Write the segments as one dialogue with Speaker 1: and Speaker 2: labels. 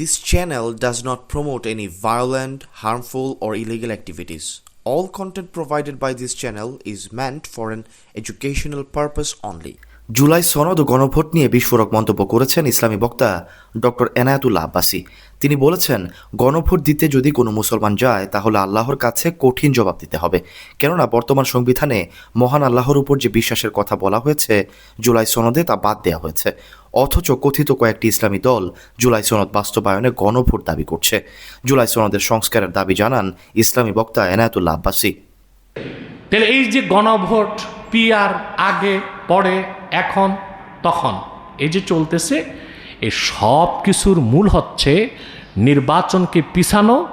Speaker 1: This channel does not promote any violent, harmful, or illegal activities. All content provided by this channel is meant for an educational purpose only.
Speaker 2: July সনদ ও গণভোট নিয়ে বিস্ফোরক মন্তব্য করেছেন ইসলামী বক্তা doctor Enayetullah Abbasi তিনি বলেছেন গণভোট দিতে যদি কোনো মুসলমান যায় তাহলে আল্লাহর কাছে কঠিন জবাব দিতে হবে কেননা বর্তমান সংবিধানে মহান আল্লাহর উপর যে বিশ্বাসের কথা বলা হয়েছে জুলাই সনদে তা বাদ দেওয়া হয়েছে অথচ কথিত কয়েকটি ইসলামী দল জুলাই সনদ বাস্তবায়নে গণভোট দাবি করছে। জুলাই সনদের সংস্কারের দাবি জানান ইসলামী বক্তা এনায়াতুল্লাহ আব্বাসী।
Speaker 3: তাহলে এই যে গণভোট পিয়ার আগে, পরে, এখন, তখন, এই যে চলতেছে এই সব কিছুর মূল হচ্ছে নির্বাচনকে পিছানো,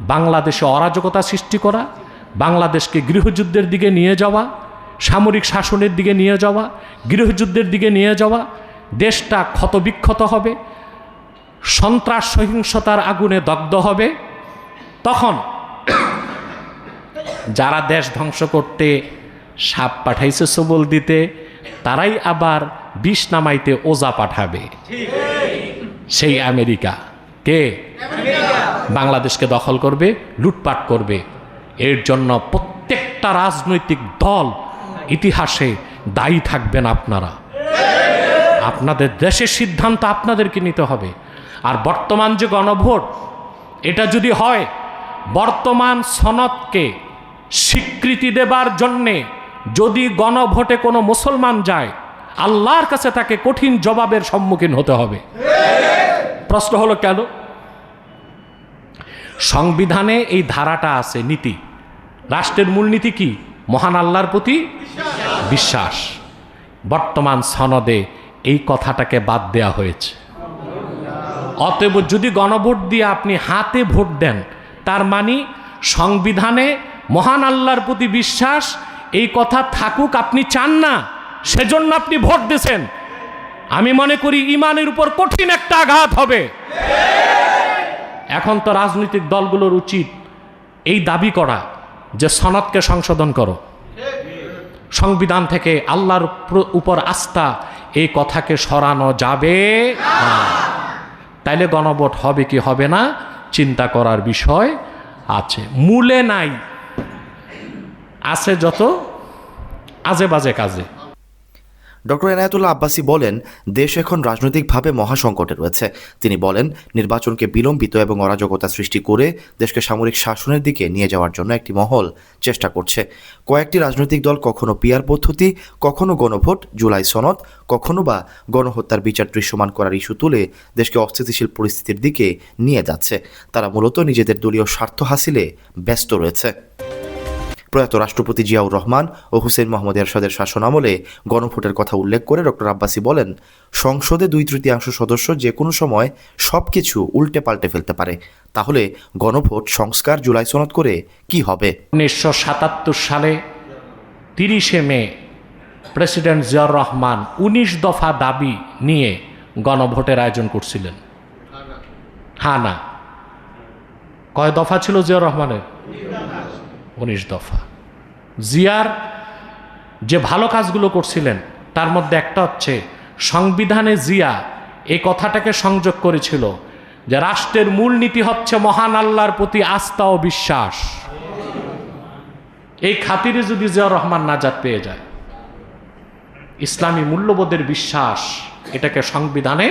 Speaker 3: বাংলাদেশে অরাজকতা সৃষ্টি করা, বাংলাদেশকে গৃহযুদ্ধের দিকে নিয়ে যাওয়া, সামরিক শাসনের দিকে নিয়ে যাওয়া, গৃহযুদ্ধের দিকে নিয়ে যাওয়া দেশটা ক্ষতবিক্ষত হবে, সন্ত্রাস সহিংসতার আগুনে দগ্ধ হবে। তখন যারা দেশ ধ্বংস করতে সাপ পাঠাইছে সবল দিতে, তারাই আবার বিষ নামাইতে ওজা পাঠাবে। সেই আমেরিকা কে? বাংলাদেশকে দখল করবে, লুটপাট করবে। এর জন্য প্রত্যেকটা রাজনৈতিক দল ইতিহাসে দায়ী থাকবেন আপনারা। আপনাদের দেশের সিদ্ধান্ত আপনাদেরকে নিতে হবে। আর বর্তমান যে গণভোট, এটা যদি হয়, বর্তমান সনদকে স্বীকৃতি দেবার জন্যে যদি গণভোটে কোনো মুসলমান যায়, আল্লাহর কাছে তাকে কঠিন জবাবের সম্মুখীন হতে হবে। প্রশ্ন হলো কেন? সংবিধানে এই ধারাটা আছে, নীতি। রাষ্ট্রের মূলনীতি কি? মহান আল্লাহর প্রতি বিশ্বাস। বর্তমান সনদে এই কথাটাকে বাদ দেওয়া হয়েছে। অতএব যদি গণভোট দিয়ে আপনি হাতে ভোট দেন, তার মানে সংবিধানে মহান আল্লাহর প্রতি বিশ্বাস, এই কথা থাকুক আপনি চান না, সেজন্য আপনি ভোট দিয়েছেন। আমি মনে করি ইমানের উপর কঠিন একটা আঘাত হবে। এখন তো রাজনৈতিক দলগুলোর উচিত এই দাবি করা যে সনদকে সংশোধন করো। সংবিধান থেকে আল্লাহর উপর আস্থা এই কথাকে সরানো যাবে তাইলে গণভোট হবে কি হবে না? চিন্তা করার বিষয় আছে। মূলে নাই। আছে যত, আজে বাজে কাজে।
Speaker 2: ডক্টর এনায়েতুল্লাহ আব্বাসী বলেন, দেশ এখন রাজনৈতিকভাবে মহাসংকটে রয়েছে। তিনি বলেন, নির্বাচনকে বিলম্বিত এবং অরাজকতা সৃষ্টি করে দেশকে সামরিক শাসনের দিকে নিয়ে যাওয়ার জন্য একটি মহল চেষ্টা করছে। কয়েকটি রাজনৈতিক দল কখনো পিয়ার পদ্ধতি, কখনো গণভোট, জুলাই সনদ, কখনো বা গণহত্যার বিচার দৃশ্যমান করার ইস্যু তুলে দেশকে অস্থিতিশীল পরিস্থিতির দিকে নিয়ে যাচ্ছে। তারা মূলত নিজেদের দলীয় স্বার্থ হাসিলে ব্যস্ত রয়েছে। প্রয়াত রাষ্ট্রপতি জিয়াউর রহমান ও হুসেন মোহাম্মদ এরশাদের শাসনামলে গণভোটের কথা উল্লেখ করে ডক্টর আব্বাসী বলেন, সংসদে দুই তৃতীয়াংশ সদস্য যে কোনো সময় সব কিছু উল্টে পাল্টে ফেলতে পারে। তাহলে গণভোট সংস্কার জুলাই সনদ করে কি হবে?
Speaker 3: উনিশশো সাতাত্তর সালে তিরিশে মে প্রেসিডেন্ট জিয়াউর রহমান উনিশ দফা দাবি নিয়ে গণভোটের আয়োজন করছিলেন। হ্যাঁ না। কয় দফা ছিল জিয়াউর রহমানের? উনিশ দফা। জিয়ার যে ভালো কাজগুলো করছিলেন, তার মধ্যে একটা হচ্ছে সংবিধানে জিয়া এই কথাটাকে সংযোগ করেছিল যে রাষ্ট্রের মূলনীতি হচ্ছে মহান আল্লাহর প্রতি আস্থা ও বিশ্বাস। এই খাতিরে যদি জিয়াউর রহমান নাজাদ পেয়ে যায়, ইসলামী মূল্যবোধের বিশ্বাস এটাকে সংবিধানে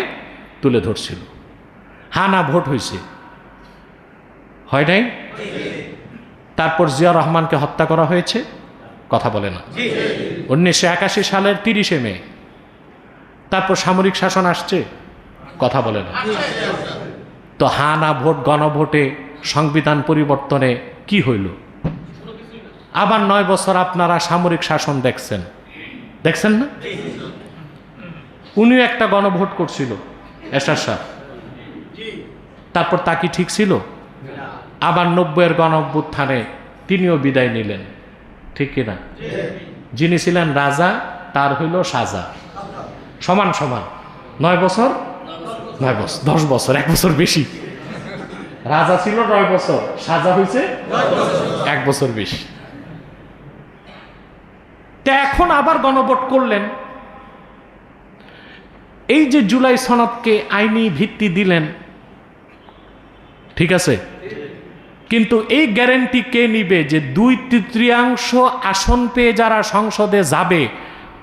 Speaker 3: তুলে ধরছিল। হ্যাঁ না, ভোট হয়েছে। হয় নাই? তারপর জিয়া রহমানকে হত্যা করা হয়েছে। কথা বলে না। উনিশশো একাশি সালের তিরিশে মে। তারপর সামরিক শাসন আসছে। কথা বলে না। তো হা না ভোট গণভোটে সংবিধান পরিবর্তনে কি হইল? আবার নয় বছর আপনারা সামরিক শাসন দেখছেন। দেখছেন না? উনিও একটা গণভোট করছিল এসার সাহ তারপর তা কি ঠিক ছিল? আবার নব্বইয়ের গণ তিনিও বিদায় নিলেন। ঠিক কিনা যিনি ছিলেন রাজা, তার হইল সাজা। সমান সমান। নয় বছর? নয় বছর। দশ বছর, এক বছর বেশি। রাজা ছিল নয় বছর। সাজা হয়েছে? এক বছর বেশি। তা এখন আবার গণভোট করলেন। এই যে জুলাই সনদকে আইনি ভিত্তি দিলেন, ঠিক আছে? কিন্তু এই গ্যারেন্টি কে নিবে যে দুই তৃতীয়াংশ আসন পেয়ে যারা সংসদে যাবে,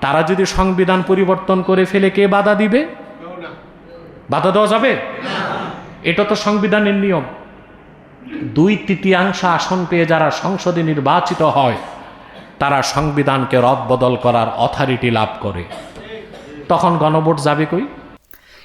Speaker 3: তারা যদি সংবিধান পরিবর্তন করে ফেলে কে বাধা দিবে? বাধা দেওয়া যাবে? এটা তো সংবিধানের নিয়ম। দুই তৃতীয়াংশ আসন পেয়ে যারা সংসদে নির্বাচিত হয়, তারা সংবিধানকে রদবদল করার অথরিটি লাভ করে। তখন গণভোট যাবে কই?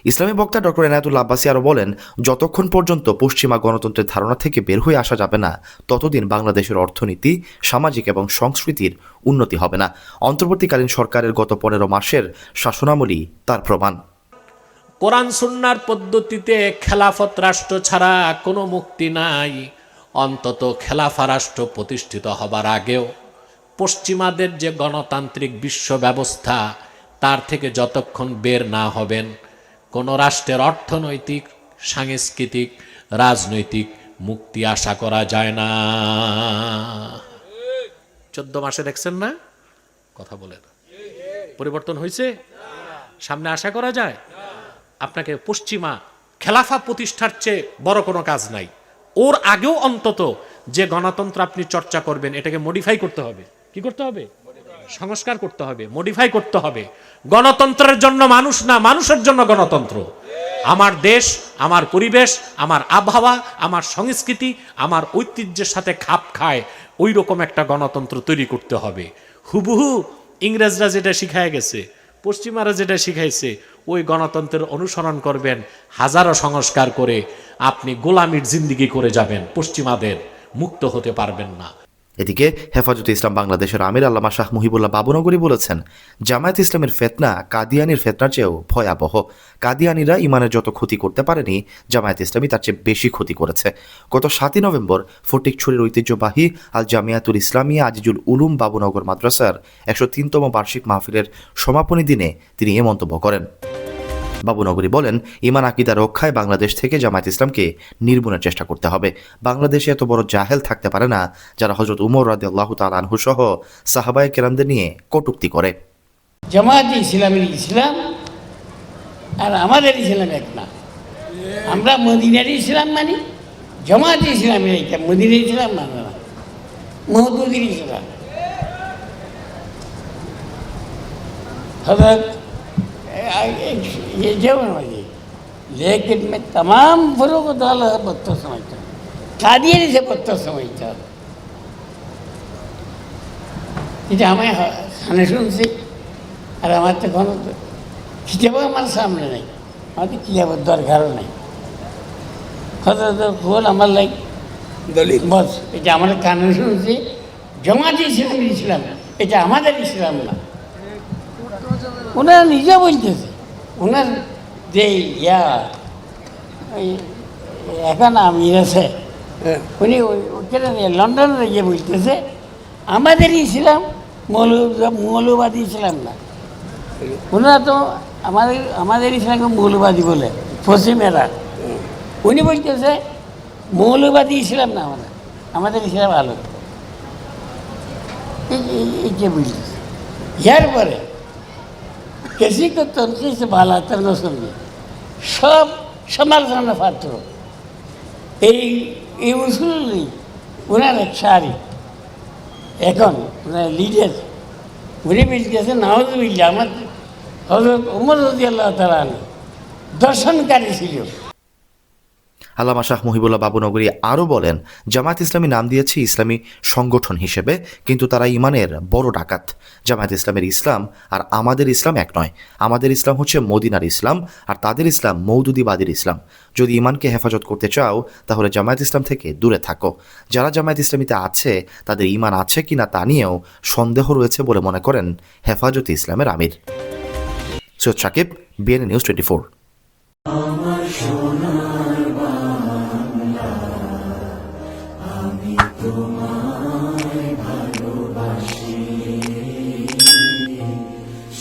Speaker 2: ইসলামী বক্তা ডক্টর এনায়তুল্লা আব্বাসী আরও বলেন, যতক্ষণ পর্যন্ত পশ্চিমা গণতন্ত্রের ধারণা থেকে বের হয়ে আসা যাবে না, ততদিন বাংলাদেশের অর্থনীতি, সামাজিক এবং সংস্কৃতির উন্নতি হবে না। অন্তর্বর্তীকালীন সরকারের গত পনেরো মাসের শাসনামলী তার প্রমাণ।
Speaker 3: কোরআন সুন্নার পদ্ধতিতে খেলাফত রাষ্ট্র ছাড়া কোনো মুক্তি নাই। অন্তত খেলাফা রাষ্ট্র প্রতিষ্ঠিত হবার আগেও পশ্চিমাদের যে গণতান্ত্রিক বিশ্ব ব্যবস্থা, তার থেকে যতক্ষণ বের না হবেন কোনো রাষ্ট্রের অর্থনৈতিক, সাংস্কৃতিক, রাজনৈতিক মুক্তি আশা করা যায় না। চোদ্দ মাসে দেখছেন না? কথা বলে না পরিবর্তন হয়েছে সামনে আশা করা যায়? আপনাকে পশ্চিমা খেলাফা প্রতিষ্ঠার চেয়ে বড় কোনো কাজ নাই। ওর আগেও অন্তত যে গণতন্ত্র আপনি চর্চা করবেন, এটাকে মডিফাই করতে হবে। কি করতে হবে? সংস্কার করতে হবে মডিফাই করতে হবে। গণতন্ত্রের জন্য মানুষ না, মানুষের জন্য গণতন্ত্র। আমার দেশ, আমার পরিবেশ, আমার আবহাওয়া, আমার সংস্কৃতি, আমার ঐতিহ্যের সাথে খাপ খায় ওই রকম একটা গণতন্ত্র তৈরি করতে হবে। হুবহু ইংরেজরা যেটা শিখায় গেছে, পশ্চিমারা যেটা শিখাইছে, ওই গণতন্ত্রের অনুসরণ করবেন, হাজারো সংস্কার করে আপনি গোলামির জিন্দিগি করে যাবেন, পশ্চিমাদের মুক্ত হতে পারবেন না।
Speaker 2: এদিকে হেফাজতে ইসলাম বাংলাদেশের আমির আল্লামা শাহ মুহিবুল্লাহ বাবুনগরী বলেছেন, জামায়াত ইসলামের ফেতনা, কাদিয়ানির ফেতনার চেয়েও ভয়াবহ। কাদিয়ানিরা ইমানের যত ক্ষতি করতে পারেনি, জামায়াত ইসলামী তার চেয়ে বেশি ক্ষতি করেছে। গত সাতই নভেম্বর ফটিকছড়ির ঐতিহ্যবাহী আল জামিয়াতুল ইসলামিয়া আজিজুল উলুম বাবুনগর মাদ্রাসার একশো তিনতম বার্ষিক মাহফিলের সমাপনী দিনে তিনি এ মন্তব্য করেন। বাবুনগরী বলেন, ইমান, আকিদা রক্ষায় বাংলাদেশ থেকে জামায়াত ইসলামকে নির্মূলের চেষ্টা করতে হবে। বাংলাদেশে এত বড় জাহেল থাকতে পারে না, যারা হজরত উমর রাজি আল্লাহ তালানহু সহ সাহাবায় কেরামদের নিয়ে কটুক্তি করে।
Speaker 4: জামায়াত ইসলামের ইসলাম আর আমাদের ইসলাম এক না। আমরা মদিনার ইসলাম মানি জামাত ইসলাম এটা মদিনার ইসলাম মানে না। মহদুদ্দিন ইসলাম। হজরত ये जो है लेकिन मैं तमाम फरों को डाला बदतर समझता हूँ कादियानी से बदतर समझता हूँ এটা আমি খানে শুনছি আর আমার তো কোনো কিতাবও আমার সামনে নেই আমার তো কিতাবের দরকারও নেই হয়তো বল আমার লাইক দলিল বস এটা আমার কানে শুনছি জমাতে ইসলাম ইসলাম এটা আমাদের ইসলাম না ওনারা নিজে বলতেছে। ওনার যে ইয়া এখন আমির আছে। উনি ওই- ওখানে নিয়ে লন্ডনে গিয়ে বলতেছে আমাদের ইসলাম মৌল মৌলবাদী ইসলাম না। ওনারা তো আমাদের আমাদের ইসলামকে মৌলবাদী বলে পশ্চিমেরা। উনি বলতেছে মৌলবাদী ইসলাম না আমাদের আমাদের ইসলাম আলো এই- যে বুঝতেছে ইয়ার পরে किसी को तनखी से बालातर न समझे সব সমালোচনা পাত্র এই এই উসুলি ওনার এক সারি এখন ওনার লিডার উনি বলতেছে নওয়াজ আমার হজরত উমর রদি আল্লাহ তালা দর্শনকারী ছিল
Speaker 2: আল্লামা শাহ মুহিবুল্লাহ বাবুনগরী আরও বলেন, জামায়াত ইসলামী নাম দিয়েছে ইসলামী সংগঠন হিসেবে, কিন্তু তারা ইমানের বড় ডাকাত। জামায়াত ইসলামের ইসলাম আর আমাদের ইসলাম এক নয়। আমাদের ইসলাম হচ্ছে মদিনার ইসলাম আর তাদের ইসলাম মৌদুদিবাদীর ইসলাম। যদি ইমানকে হেফাজত করতে চাও, তাহলে জামায়াত ইসলাম থেকে দূরে থাকো। যারা জামায়াত ইসলামীতে আছে, তাদের ইমান আছে কিনা তা নিয়েও সন্দেহ রয়েছে বলে মনে করেন হেফাজতে ইসলামের আমির। Syed Sakib BNA news twenty four